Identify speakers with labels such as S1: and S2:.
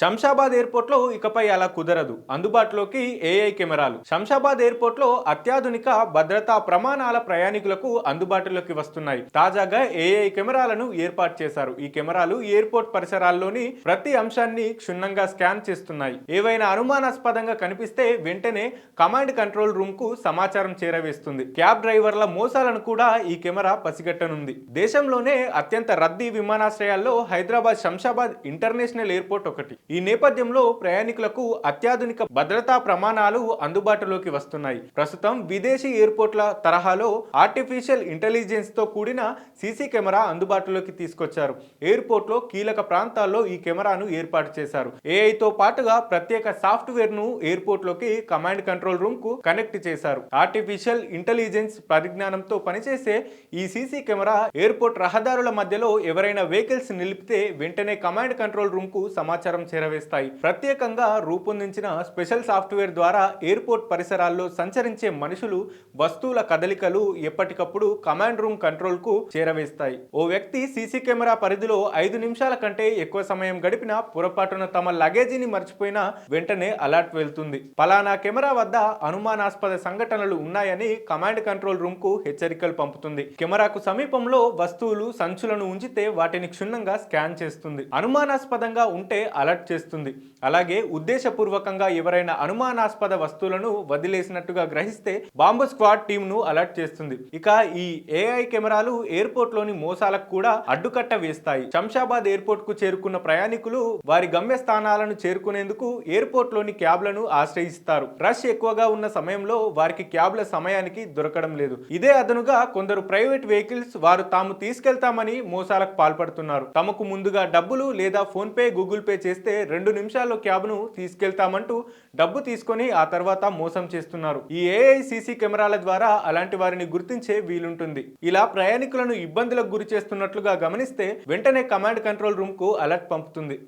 S1: శంషాబాద్ ఎయిర్పోర్ట్లో ఇకపై అలా కుదరదు. అందుబాటులోకి ఏఐ కెమెరాలు. శంషాబాద్ ఎయిర్పోర్ట్లో అత్యాధునిక భద్రతా ప్రమాణాల ప్రయాణికులకు అందుబాటులోకి వస్తున్నాయి. తాజాగా ఏఐ కెమెరాలను ఏర్పాటు చేశారు. ఈ కెమెరాలు ఎయిర్పోర్ట్ పరిసరాల్లోని ప్రతి అంశాన్ని క్షుణ్ణంగా స్కాన్ చేస్తున్నాయి. ఏవైనా అనుమానాస్పదంగా కనిపిస్తే వెంటనే కమాండ్ కంట్రోల్ రూమ్కు సమాచారం చేరవేస్తుంది. క్యాబ్ డ్రైవర్ల మోసాలను కూడా ఈ కెమెరా పసిగట్టనుంది. దేశంలోనే అత్యంత రద్దీ విమానాశ్రయాల్లో హైదరాబాద్ శంషాబాద్ ఇంటర్నేషనల్ ఎయిర్పోర్ట్ ఒకటి. ఈ నేపథ్యంలో ప్రయాణికులకు అత్యాధునిక భద్రతా ప్రమాణాలు అందుబాటులోకి వస్తున్నాయి. ప్రస్తుతం విదేశీ ఎయిర్పోర్ట్ల తరహాలో ఆర్టిఫిషియల్ ఇంటెలిజెన్స్తో కూడిన సీసీ కెమెరా అందుబాటులోకి తీసుకొచ్చారు. ఎయిర్పోర్ట్లో కీలక ప్రాంతాల్లో ఈ కెమెరాను ఏర్పాటు చేశారు. ఏఐతో తో పాటుగా ప్రత్యేక సాఫ్ట్వేర్ను ఎయిర్పోర్ట్లోకి కమాండ్ కంట్రోల్ రూమ్కు కనెక్ట్ చేశారు. ఆర్టిఫిషియల్ ఇంటెలిజెన్స్ పరిజ్ఞానంతో పనిచేసే ఈ సీసీ కెమెరా ఎయిర్పోర్ట్ రహదారుల మధ్యలో ఎవరైనా వెహికల్స్ నిలిపితే వెంటనే కమాండ్ కంట్రోల్ రూమ్కు సమాచారం చేరవేస్తాయి ప్రత్యేకంగా రూపొందించిన స్పెషల్ సాఫ్ట్వేర్ ద్వారా ఎయిర్పోర్ట్ పరిసరాల్లో సంచరించే మనుషులు వస్తువుల కదలికలు ఎప్పటికప్పుడు కమాండ్ రూమ్ కంట్రోల్కు చేరవేస్తాయి. ఓ వ్యక్తి సీసీ కెమెరా పరిధిలో ఐదు నిమిషాల కంటే ఎక్కువ సమయం గడిపిన పొరపాటున తమ లగేజీని మర్చిపోయినా వెంటనే అలర్ట్ వెళ్తుంది. పలానా కెమెరా వద్ద అనుమానాస్పద సంఘటనలు ఉన్నాయని కమాండ్ కంట్రోల్ రూమ్కు హెచ్చరికలు పంపుతుంది. కెమెరాకు సమీపంలో వస్తువులు సంచులను ఉంచితే వాటిని క్షుణ్ణంగా స్కాన్ చేస్తుంది. అనుమానాస్పదంగా ఉంటే అలర్ట్ చేస్తుంది. అలాగే ఉద్దేశపూర్వకంగా ఎవరైనా అనుమానాస్పద వస్తువులను వదిలేసినట్టుగా గ్రహిస్తే బాంబు స్క్వాడ్ టీంను అలర్ట్ చేస్తుంది. ఇక ఈ ఏఐ కెమెరాలు ఎయిర్పోర్ట్లోని మోసాలకు కూడా అడ్డుకట్ట వేస్తాయి. శంషాబాద్ ఎయిర్పోర్ట్కు చేరుకున్న ప్రయాణికులు వారి గమ్యస్థానాలను చేరుకునేందుకు ఎయిర్పోర్ట్లోని క్యాబ్లను ఆశ్రయిస్తారు. రష్ ఎక్కువగా ఉన్న సమయంలో వారికి క్యాబ్ల సమయానికి దొరకడం లేదు. ఇదే అదనుగా కొందరు ప్రైవేట్ వెహికల్స్ వారు తాము తీసుకెళ్తామని మోసాలకు పాల్పడుతున్నారు. తమకు ముందుగా డబ్బులు లేదా ఫోన్ పే గూగుల్ పే చేస్తే రెండు నిమిషాల్లో క్యాబ్ను తీసుకెళ్తామంటూ డబ్బు తీసుకొని ఆ తర్వాత మోసం చేస్తున్నారు. ఈ ఏఐ సీసీ కెమెరాల ద్వారా అలాంటి వారిని గుర్తించే వీలుంటుంది. ఇలా ప్రయాణికులను ఇబ్బందులకు గురి చేస్తున్నట్లుగా గమనిస్తే వెంటనే కమాండ్ కంట్రోల్ రూమ్కు అలర్ట్ పంపుతుంది.